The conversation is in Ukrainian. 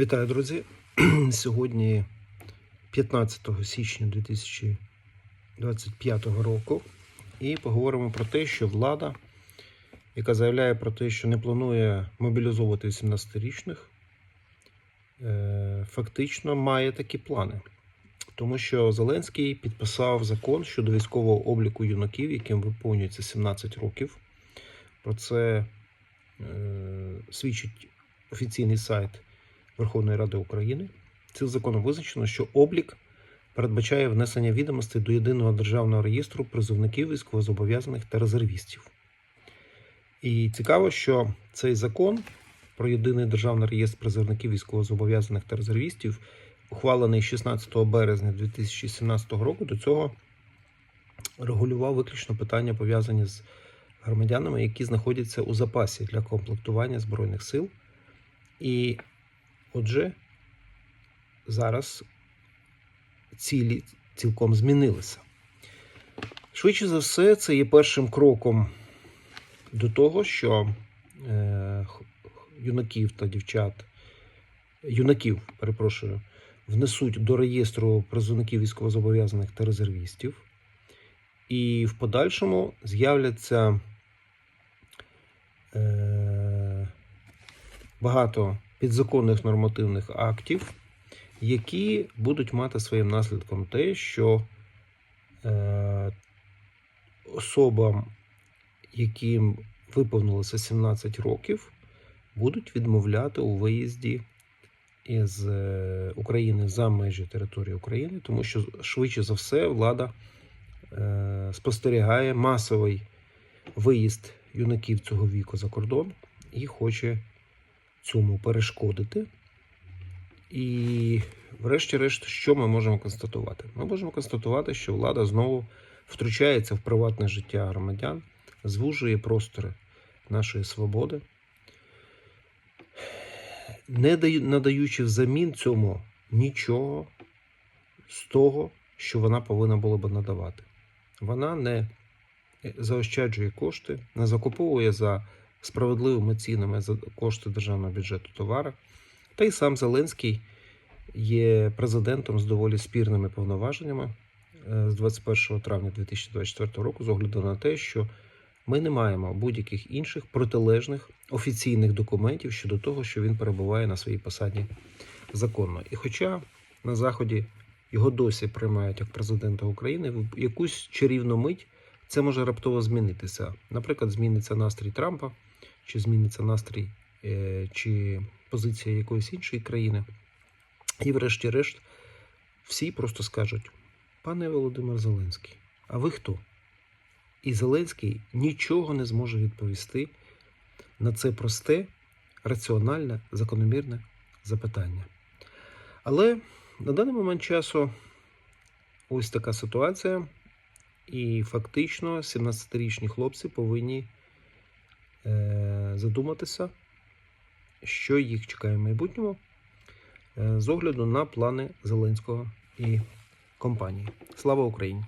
Вітаю, друзі! Сьогодні 15 січня 2025 року. І поговоримо про те, що влада, яка заявляє про те, що не планує мобілізовувати 18-річних, е, фактично має такі плани. Тому що Зеленський підписав закон щодо військового обліку юнаків, яким виповнюється 17 років. Про це е, свідчить офіційний сайт Верховної Ради України. Цим законом визначено, що облік передбачає внесення відомостей до єдиного державного реєстру призовників військовозобов'язаних та резервістів. І цікаво, що цей закон про єдиний державний реєстр призовників військовозобов'язаних та резервістів, ухвалений 16 березня 2017 року, до цього регулював виключно питання, пов'язані з громадянами, які знаходяться у запасі для комплектування Збройних сил. І Отже, зараз цілі цілком змінилися. Швидше за все, це є першим кроком до того, що е, юнаків та дівчат, юнаків, перепрошую, внесуть до реєстру призовників військовозобов'язаних та резервістів, і в подальшому з'являться е, багато підзаконних нормативних актів, які будуть мати своїм наслідком те, що е, особам, яким виповнилося 17 років, будуть відмовляти у виїзді із е, України за межі території України, тому що швидше за все влада е, спостерігає масовий виїзд юнаків цього віку за кордон і хоче цьому перешкодити. І, врешті-решт, що ми можемо констатувати? Ми можемо констатувати, що влада знову втручається в приватне життя громадян, звужує простори нашої свободи, не надаючи взамін цьому нічого з того, що вона повинна була би надавати. Вона не заощаджує кошти, не закуповує за справедливими цінами за кошти державного бюджету товари. Та й сам Зеленський є президентом з доволі спірними повноваженнями е, з 21 травня 2024 року, з огляду на те, що ми не маємо будь-яких інших протилежних офіційних документів щодо того, що він перебуває на своїй посаді законно. І хоча на Заході його досі приймають як президента України, в якусь чарівну мить це може раптово змінитися. Наприклад, зміниться настрій Трампа, чи зміниться настрій е, чи позиція якоїсь іншої країни. І, врешті-решт, всі просто скажуть: пане Володимир Зеленський, а ви хто? І Зеленський нічого не зможе відповісти на це просте, раціональне, закономірне запитання. Але на даний момент часу ось така ситуація. І фактично 17-річні хлопці повинні е, задуматися, що їх чекає в майбутньому е, з огляду на плани Зеленського і компанії. Слава Україні!